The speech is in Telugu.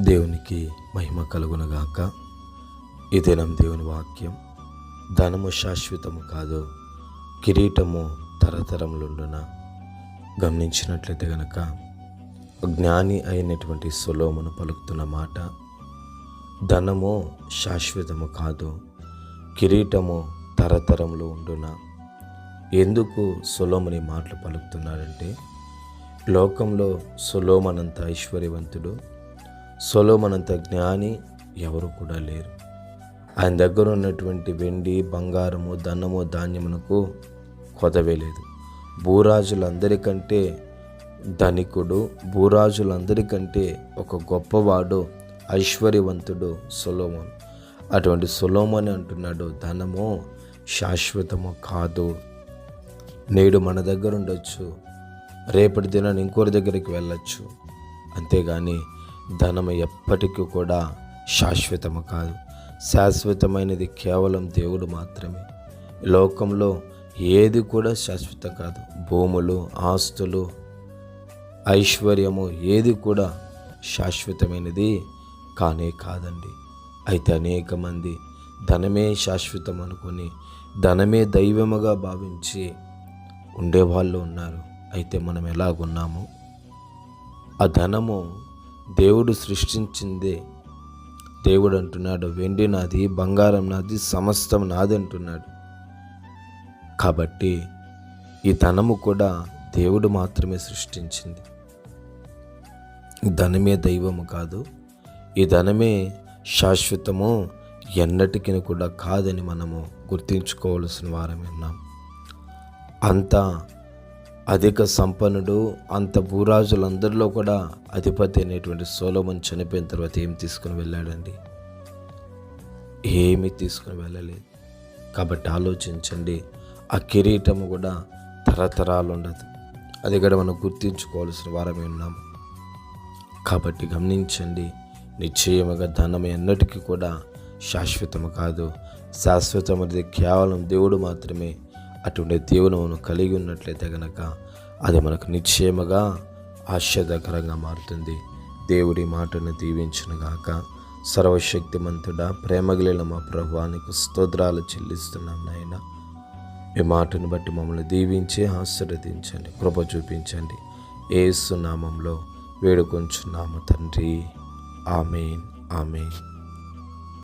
దేవునికి మహిమ కలుగునగాక. ఈ దినం దేవుని వాక్యం. ధనము శాశ్వతము కాదు కిరీటము తరతరములుండున. గమనించినట్లయితే గనక జ్ఞాని అయినటువంటి సులోమును పలుకుతున్న మాట ధనము శాశ్వతము కాదు కిరీటము తరతరములు ఉండున. ఎందుకు సులోముని మాటలు పలుకుతున్నాడంటే లోకంలో సులోమనంత ఐశ్వర్యవంతుడు సొలోమనంత జ్ఞాని ఎవరు కూడా లేరు. ఆయన దగ్గర ఉన్నటువంటి వెండి బంగారము ధనము ధాన్యమునకు కొదవే లేదు. భూరాజులందరికంటే ధనికుడు భూరాజులందరికంటే ఒక గొప్పవాడు ఐశ్వర్యవంతుడు సులోమన్. అటువంటి సొలోమోని అంటున్నాడు ధనము శాశ్వతము కాదు. నేడు మన దగ్గర ఉండొచ్చు. రేపటి దినాన్ని ఇంకోరి దగ్గరికి వెళ్ళచ్చు. అంతేగాని ధనము ఎప్పటికీ కూడా శాశ్వతము కాదు. శాశ్వతమైనది కేవలం దేవుడు మాత్రమే. లోకంలో ఏది కూడా శాశ్వత కాదు. భూములు ఆస్తులు ఐశ్వర్యము ఏది కూడా శాశ్వతమైనది కానే కాదండి. అయితే అనేక మంది ధనమే శాశ్వతం అనుకొని ధనమే దైవముగా భావించి ఉండేవాళ్ళు ఉన్నారు. అయితే మనం ఎలాగున్నాము? ఆ ధనము దేవుడు సృష్టించిందే. దేవుడు అంటున్నాడు వెండి నాది బంగారం నాది సమస్తం నాది అంటున్నాడు కాబట్టి ఈ ధనము కూడా దేవుడు మాత్రమే సృష్టించింది. ధనమే దైవము కాదు ఈ ధనమే శాశ్వతము ఎన్నటికీ కూడా కాదని మనము గుర్తించుకోవాల్సిన వారమే ఉన్నాం. అంతా అధిక సంపన్నుడు అంత భూరాజులందరిలో కూడా అధిపతి అనేటువంటి సోలోమన్ చనిపోయిన తర్వాత ఏం తీసుకుని వెళ్ళాడండి? ఏమీ తీసుకుని వెళ్ళలేదు. కాబట్టి ఆలోచించండి. ఆ కిరీటము కూడా తరతరాలు ఉండదు. అది కూడా మనం గుర్తించుకోవాల్సిన వారమే ఉన్నాము కాబట్టి గమనించండి. నిశ్చయముగా ధనం ఎన్నటికీ కూడా శాశ్వతము కాదు. శాశ్వతమైనది కేవలం దేవుడు మాత్రమే అటువంటి దేవుని మనం కలిగి ఉన్నట్లయితే కనుక అది మనకు నిశ్చయముగా ఆశ్చర్యకరంగా మారుతుంది. దేవుడి మాటను దీవించునుగాక. సర్వశక్తిమంతుడా ప్రేమగలిగిన మా ప్రభువానికి స్తోత్రాలు చెల్లిస్తున్నాం నాయన. ఈ మాటను బట్టి మమ్మల్ని దీవించి ఆశీర్వదించండి కృప చూపించండి. ఏసు నామంలో వేడుకొంచున్నాము తండ్రి. Amen amen.